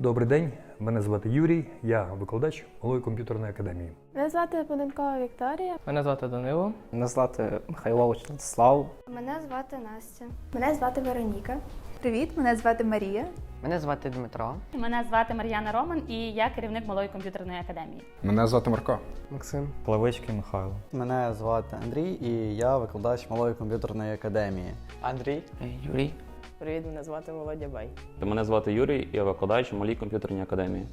Добрий день, мене звати Юрій, я викладач Малої комп'ютерної академії. Мене звати Поненкова Вікторія. Мене звати Данило. Мене звати Михайлович Слав. Мене звати Настя. Мене звати Вероніка. Привіт, мене звати Марія. Мене звати Дмитро. Мене звати Мар'яна Роман і я керівник малої комп'ютерної академії. Мене звати Марко. Максим. Плавички Михайло. Мене звати Андрій і я викладач малої комп'ютерної академії. Андрій. Юрій. Привіт, мене звати Володя Бай. Мене звати Юрій, я викладач у малій комп'ютерній академії.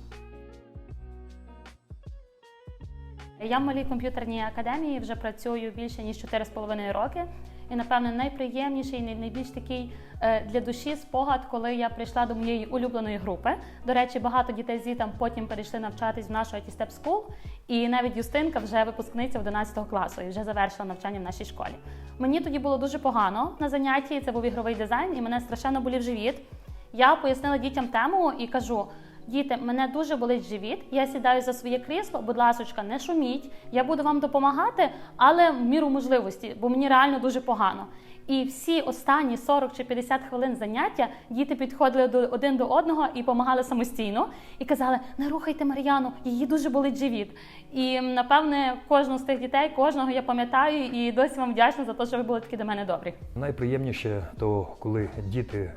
Я в малій комп'ютерній академії вже працюю більше ніж 4,5 роки. І, напевно, найприємніший, най- найбільш такий е, для душі спогад, коли я прийшла до моєї улюбленої групи. До речі, багато дітей звітам потім перейшли навчатись в нашу IT Step School. І навіть Юстинка вже випускниця 11 класу і вже завершила навчання в нашій школі. Мені тоді було дуже погано на занятті. Це був ігровий дизайн, і мене страшенно болів живіт. Я пояснила дітям тему і кажу: діти, мене дуже болить живіт. Я сідаю за своє крісло, будь ласочка, не шуміть. Я буду вам допомагати, але в міру можливості, бо мені реально дуже погано. І всі останні 40 чи 50 хвилин заняття діти підходили до один до одного і допомагали самостійно і казали: не рухайте Мар'яну, її дуже болить живіт. І напевне кожну з тих дітей, кожного я пам'ятаю і досі вам вдячна за те, що ви були такі до мене добрі. Найприємніше то коли діти,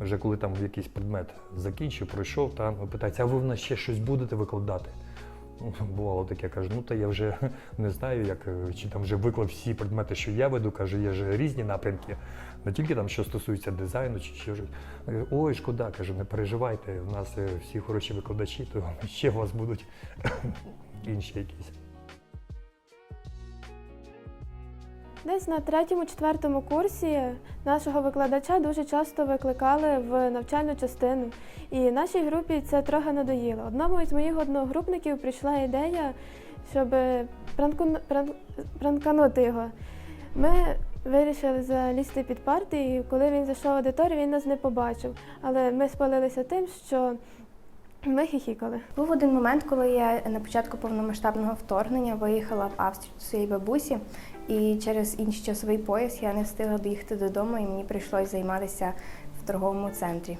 вже коли там якийсь предмет закінчив, пройшов, там питаються, а ви в нас ще щось будете викладати? Ну, Бувало таке, кажу, ну та я вже не знаю, як е, чи там вже виклав всі предмети, що я веду. Каже, є ж різні напрямки, не тільки там, що стосується дизайну чи що. Ой, шкода, кажу, не переживайте, у нас е, всі хороші викладачі, то ще у вас будуть інші якісь. Десь на третьому-четвертому курсі нашого викладача дуже часто викликали в навчальну частину. І нашій групі це трохи надоїло. Одному із моїх одногрупників прийшла ідея, щоб пранку- пран- пранканути його. Ми вирішили залізти під парти, і коли він зайшов в аудиторію, він нас не побачив. Але ми спалилися тим, що ми хіхікали. Був один момент, коли я на початку повномасштабного вторгнення виїхала в Австрію до своєї бабусі, і через інший часовий пояс я не встигла доїхати додому, і мені прийшлось займатися в торговому центрі.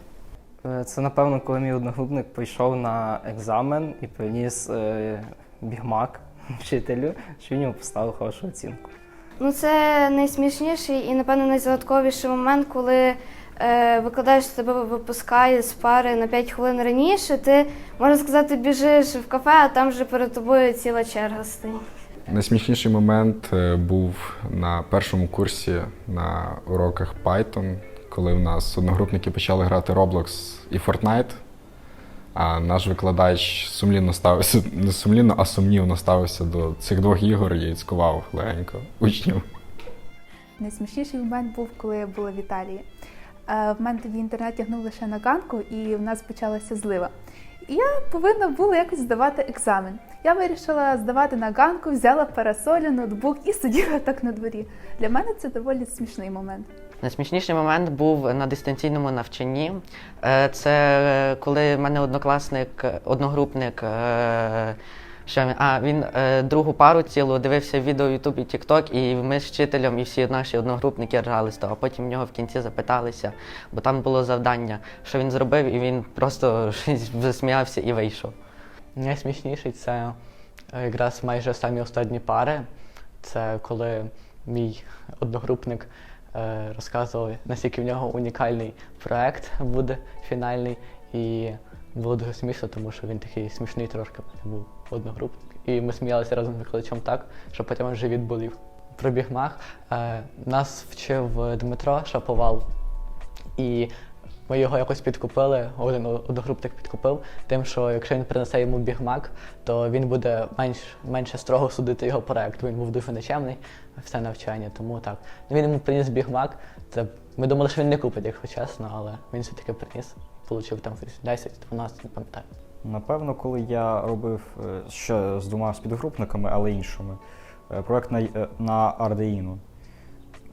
Е, Це напевно, коли мій одногрупник прийшов на екзамен і приніс е, бігмак вчителю, що він йому поставив хорошу оцінку. Ну, це найсмішніший і, напевно, найзагадковіший момент, коли викладач тебе випускає з пари на 5 хвилин раніше. Ти, можна сказати, біжиш в кафе, а там вже перед тобою ціла черга стоїть. Найсмішніший момент е, був на першому курсі на уроках Python, коли в нас одногрупники почали грати Roblox і Fortnite. А наш викладач сумлінно ставився, не сумлінно, а сумнівно ставився до цих двох ігор і цькував легенько учнів. Найсмішніший момент був, коли я була в Італії. Е, В мене тоді інтернет тягнув лише на ганку, і в нас почалася злива. І я повинна була якось здавати екзамен. Я вирішила здавати на ганку, взяла парасолю, ноутбук і сиділа так на дворі. Для мене це доволі смішний момент. Найсмішніший момент був на дистанційному навчанні. Е, Це е, коли в мене однокласник, одногрупник. Що? А він е, другу пару цілу дивився відео в Ютубі TikTok, і ми з вчителем і всі наші одногрупники ржали з того. А потім в нього в кінці запиталися, бо там було завдання, що він зробив, і він просто засміявся і вийшов. Найсмішніший це е, якраз майже самі останні пари. Це коли мій одногрупник е, розказував, наскільки в нього унікальний проект буде фінальний. І було дуже смішно, тому що він такий смішний трошки був одногрупник. І ми сміялися разом з викладачем так, що потім аж живіт болів. Про бігмах е, нас вчив Дмитро Шаповал. І ми його якось підкупили, один одногрупник підкупив, тим, що якщо він принесе йому бігмак, то він буде менш, менше строго судити його проект. Він був дуже нечемний все навчання, тому так. Він йому приніс бігмак. Це ми думали, що він не купить, якщо чесно, але він все-таки приніс. Получив там 10-12, не пам'ятаю. Напевно, коли я робив е, ще з двома співгрупниками, але іншими, е, проект на, е, на Arduino.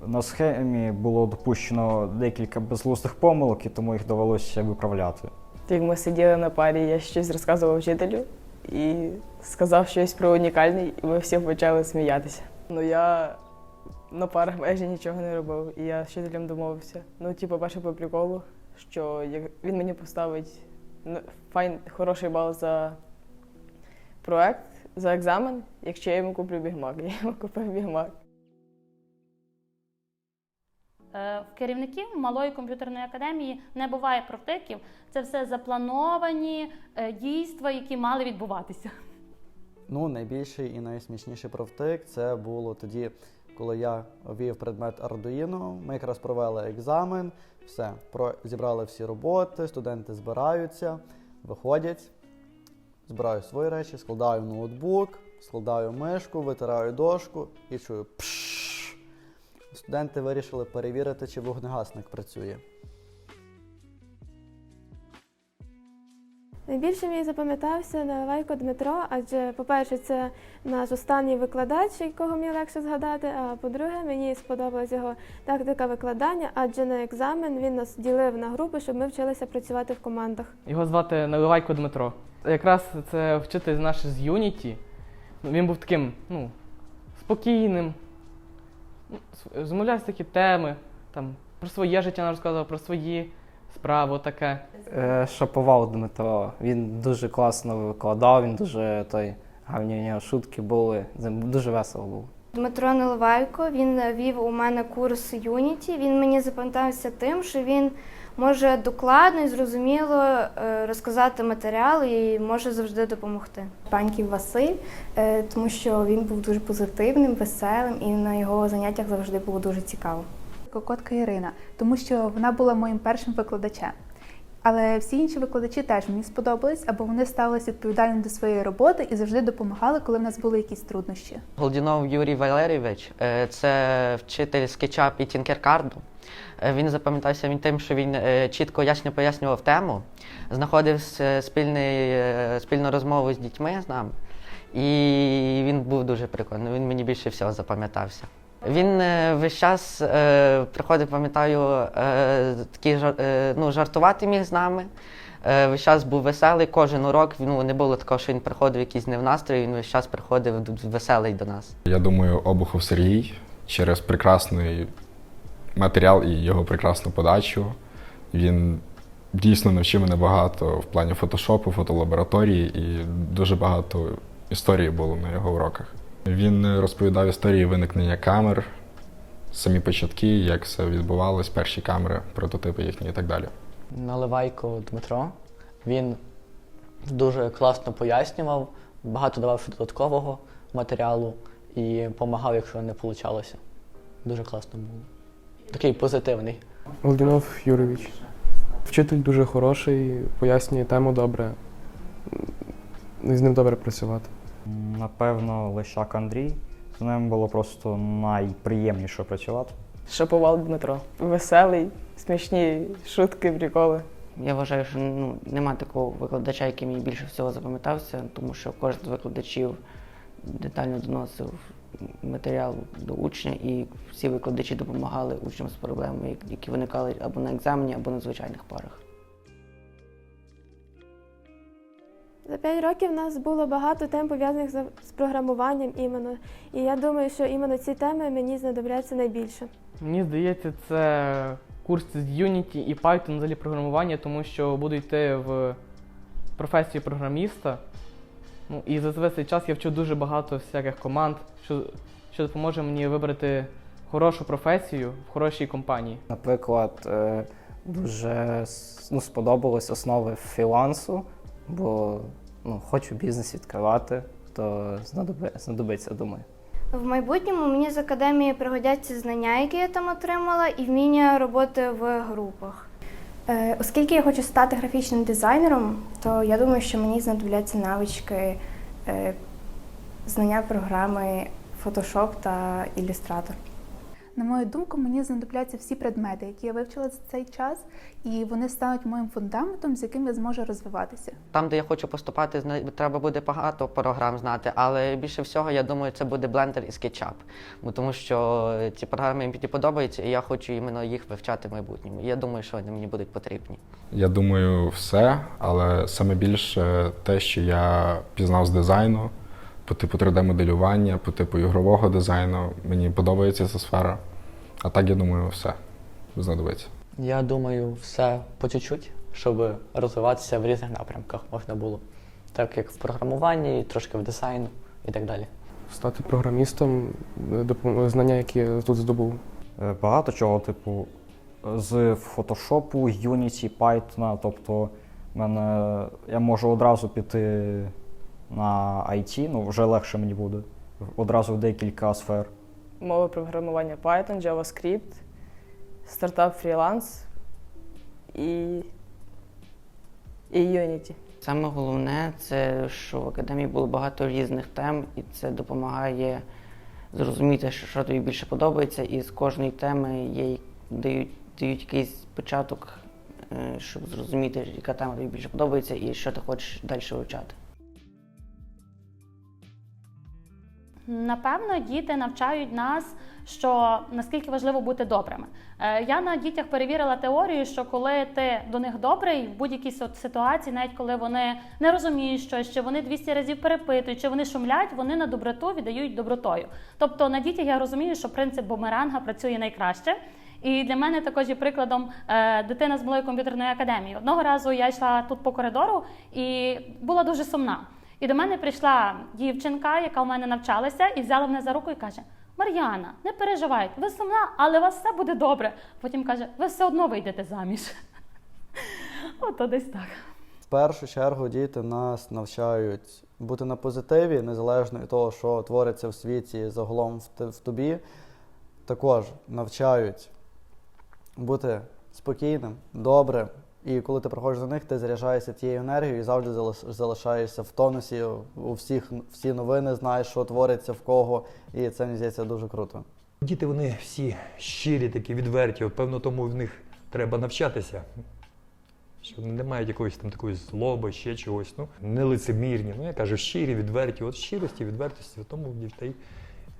На схемі було допущено декілька безглуздих помилок, і тому їх довелося виправляти. Як ми сиділи на парі, я щось розказував вчителю і сказав щось про унікальний, і ми всі почали сміятися. Ну я на парах майже нічого не робив, і я з вчителем домовився. Ну, типу, перше по приколу, що він мені поставить файн, хороший бал за проект, за екзамен, якщо я йому куплю бігмак. Я йому купив бігмак. Е, В керівників малої комп'ютерної академії не буває провтиків. Це все заплановані е, дійства, які мали відбуватися. Ну, найбільший і найсмішніший профтик це було тоді, коли я вів предмет Arduino. Ми якраз провели екзамен, все, про, зібрали всі роботи, студенти збираються, виходять, збираю свої речі, складаю ноутбук, складаю мишку, витираю дошку і чую пшш. Студенти вирішили перевірити, чи вогнегасник працює. Найбільше мені запам'ятався Наливайко Дмитро, адже, по-перше, це наш останній викладач, якого мені легше згадати. А по-друге, мені сподобалась його тактика викладання, адже на екзамен він нас ділив на групи, щоб ми вчилися працювати в командах. Його звати Наливайко Дмитро. Якраз це вчитель наш з Юніті. Ну, Він був таким, ну, спокійним. Ну, Змовлявся такі теми, там, про своє життя розказував, про свої справи, таке. Е, Шаповал Дмитро. Він дуже класно викладав, він дуже той гарні у нього шутки були. З ним дуже весело було. Дмитро Неливайко, він вів у мене курс Unity. Він мені запам'ятався тим, що він може докладно і зрозуміло е, розказати матеріал і може завжди допомогти. Паньків Василь, е, тому що він був дуже позитивним, веселим, і на його заняттях завжди було дуже цікаво. Кокотка Ірина, тому що вона була моїм першим викладачем. Але всі інші викладачі теж мені сподобались, або вони ставилися відповідально до своєї роботи і завжди допомагали, коли в нас були якісь труднощі. Голдінов Юрій Валерійович е, це вчитель SketchUp і Tinkercad. Е, Він запам'ятався він тим, що він е, чітко ясно пояснював тему, знаходив спільний, спільну розмову з дітьми з нами. І він був дуже прикольний. Він мені більше всього запам'ятався. Він е, весь час е, приходив, пам'ятаю, е, жар- е, ну, жартувати міг з нами. Е, весь час був веселий, кожен урок ну, не було такого, що він приходив якийсь не в настрої, він весь час приходив веселий до нас. Я думаю, Обухов Сергій через прекрасний матеріал і його прекрасну подачу. Він дійсно навчив мене багато в плані фотошопу, фотолабораторії, і дуже багато історії було на його уроках. Він розповідав історії виникнення камер, самі початки, як все відбувалось, перші камери, прототипи їхні і так далі. Наливайко Дмитро. Він дуже класно пояснював, багато давав додаткового матеріалу і допомагав, якщо не вийшло. Дуже класно було. Такий позитивний. Голдінов Юрійович. Вчитель дуже хороший, пояснює тему добре. З ним добре працювати. Напевно, Лещак Андрій. З ним було просто найприємніше працювати. Шаповал Дмитро. Веселий, смішні шутки, приколи. Я вважаю, що ну, нема такого викладача, який мені більше всього запам'ятався, тому що кожен з викладачів детально доносив матеріал до учня, і всі викладачі допомагали учням з проблемами, які виникали або на екзамені, або на звичайних парах. За п'ять років в нас було багато тем пов'язаних з програмуванням іменно. І я думаю, що іменно ці теми мені знадобляться найбільше. Мені здається, це курс з Unity і Python взагалі програмування, тому що буду йти в професію програміста. Ну, і за весь цей час я вчу дуже багато всяких команд, що, що допоможе мені вибрати хорошу професію в хорошій компанії. Наприклад, е, дуже ну, сподобалось основи фрілансу, бо ну, хочу бізнес відкривати, то знадоби- знадобиться, думаю. В майбутньому мені з академії пригодяться знання, які я там отримала, і вміння роботи в групах. Е, Оскільки я хочу стати графічним дизайнером, то я думаю, що мені знадобляться навички е, знання програми Photoshop та Illustrator. На мою думку, мені знадобляться всі предмети, які я вивчила за цей час, і вони стануть моїм фундаментом, з яким я зможу розвиватися. Там, де я хочу поступати, зна- треба буде багато програм знати, але більше всього, я думаю, це буде Blender і SketchUp. Бо тому що ці програми мені подобаються, і я хочу іменно їх вивчати в майбутньому. І я думаю, що вони мені будуть потрібні. Я думаю, все, але саме більше те, що я пізнав з дизайну, по типу 3D-моделювання, по типу ігрового дизайну. Мені подобається ця сфера. А так, я думаю, все знадобиться. Я думаю, все по чуть-чуть. щоб розвиватися в різних напрямках можна було. Так як в програмуванні, трошки в дизайну і так далі. Стати програмістом, е, знання, які я тут здобув. Е, Багато чого, типу, з Photoshop, Unity, Python. Тобто, в мене, я можу одразу піти на IT, ну вже легше мені буде. Одразу в декілька сфер. Мови програмування Python, JavaScript, стартап фріланс і, і Unity. Саме головне це, що в академії було багато різних тем, і це допомагає зрозуміти, що, що тобі більше подобається, і з кожної теми є, дають, дають якийсь початок, е, щоб зрозуміти, яка тема тобі більше подобається і що ти хочеш далі вивчати. Напевно, діти навчають нас, що наскільки важливо бути добрими. Е, Я на дітях перевірила теорію, що коли ти до них добрий, в будь-якій ситуації, навіть коли вони не розуміють щось, чи вони 200 разів перепитують, чи вони шумлять, вони на доброту віддають добротою. Тобто на дітях я розумію, що принцип бумеранга працює найкраще. І для мене також є прикладом е, дитина з малої комп'ютерної академії. Одного разу я йшла тут по коридору і була дуже сумна. І до мене прийшла дівчинка, яка у мене навчалася, і взяла мене за руку і каже: Мар'яна, не переживайте, ви сумна, але у вас все буде добре. Потім каже, ви все одно вийдете заміж. Ото десь так. В першу чергу діти нас навчають бути на позитиві, незалежно від того, що твориться в світі загалом в тобі. Також навчають бути спокійним, добрим. І коли ти приходиш до них, ти заряджаєшся тією енергією і завжди залишаєшся в тонусі. У всіх всі новини знаєш, що твориться в кого. І це мені здається дуже круто. Діти вони всі щирі, такі відверті. Певно, тому в них треба навчатися. Що вони не мають якоїсь там такої злоби, ще чогось. Ну, не лицемірні. Ну, я кажу, щирі, відверті. От щирості, відвертості, в тому в дітей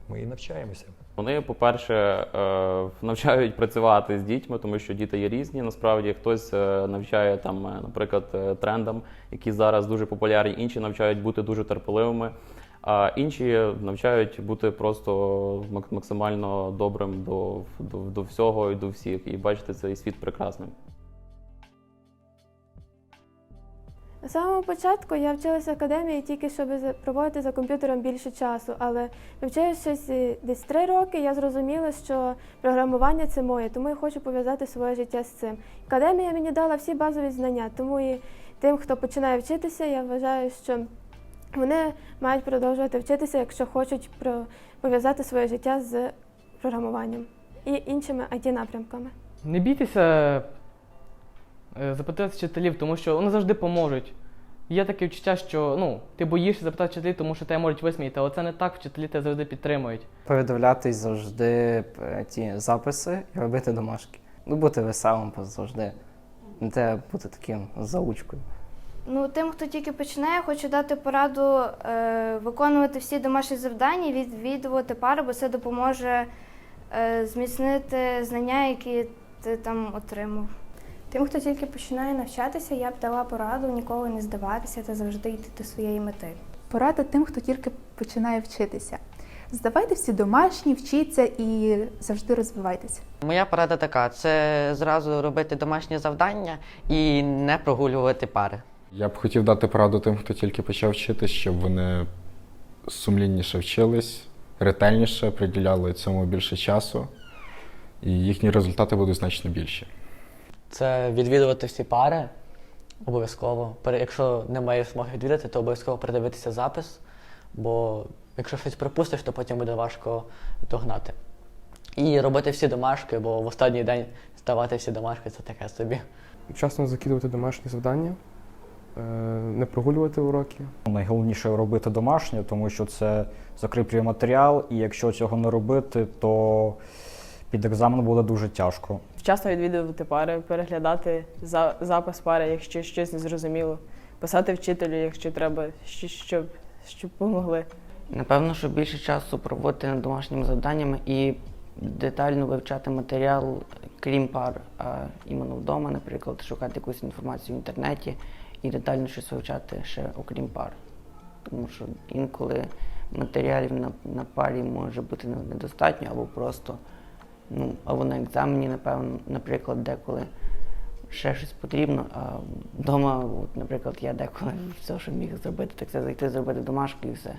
ми і навчаємося. Вони, по-перше, е, навчають працювати з дітьми, тому що діти є різні. Насправді хтось е, навчає там, е, наприклад, трендам, які зараз дуже популярні, інші навчають бути дуже терпеливими, а інші навчають бути просто мак- максимально добрим до, до, до всього і до всіх, і бачити цей світ прекрасним. На самому початку я вчилася в академії тільки щоб проводити за комп'ютером більше часу, але вивчившись е, десь три роки, я зрозуміла, що програмування це моє, тому я хочу пов'язати своє життя з цим. Академія мені дала всі базові знання, тому і тим, хто починає вчитися, я вважаю, що вони мають продовжувати вчитися, якщо хочуть пов'язати своє життя з програмуванням і іншими it напрямками. Не бійтеся запитати вчителів, тому що вони завжди поможуть. Є таке відчуття, що ну, ти боїшся запитати вчителів, тому що тебе можуть висміяти, але це не так, вчителі тебе завжди підтримують. Передивлятись завжди е, ті записи і робити домашки. Ну, бути веселим завжди. Не треба бути таким заучкою. Ну, тим, хто тільки починає, хочу дати пораду е, виконувати всі домашні завдання, відвідувати пари, бо це допоможе е, зміцнити знання, які ти там отримав. Тим, хто тільки починає навчатися, я б дала пораду ніколи не здаватися та завжди йти до своєї мети. Порада тим, хто тільки починає вчитися. Здавайте всі домашні, вчіться і завжди розвивайтеся. Моя порада така: це зразу робити домашнє завдання і не прогулювати пари. Я б хотів дати пораду тим, хто тільки почав вчитись, щоб вони сумлінніше вчились, ретельніше приділяли цьому більше часу, і їхні результати будуть значно більші. Це відвідувати всі пари обов'язково. Якщо немає змоги відвідати, то обов'язково передивитися запис, бо якщо щось пропустиш, то потім буде важко догнати. І робити всі домашки, бо в останній день здавати всі домашки це таке собі. Вчасно закидувати домашні завдання, е, не прогулювати уроки. Найголовніше робити домашнє, тому що це закріплює матеріал, і якщо цього не робити, то під екзамен буде дуже тяжко. Вчасно відвідувати пари, переглядати за, запис пари, якщо щось не зрозуміло, писати вчителю, якщо треба, щоб, щоб помогли. Напевно, що більше часу проводити над домашніми завданнями і детально вивчати матеріал, крім пар, а іменно вдома, наприклад, шукати якусь інформацію в інтернеті і детально щось вивчати ще окрім пар. Тому що інколи матеріалів на, на парі може бути недостатньо або просто, ну, або на екзамені, напевно, наприклад, деколи ще щось потрібно. А вдома, от, наприклад, я деколи все, що міг зробити, так це зайти, зробити домашку і все.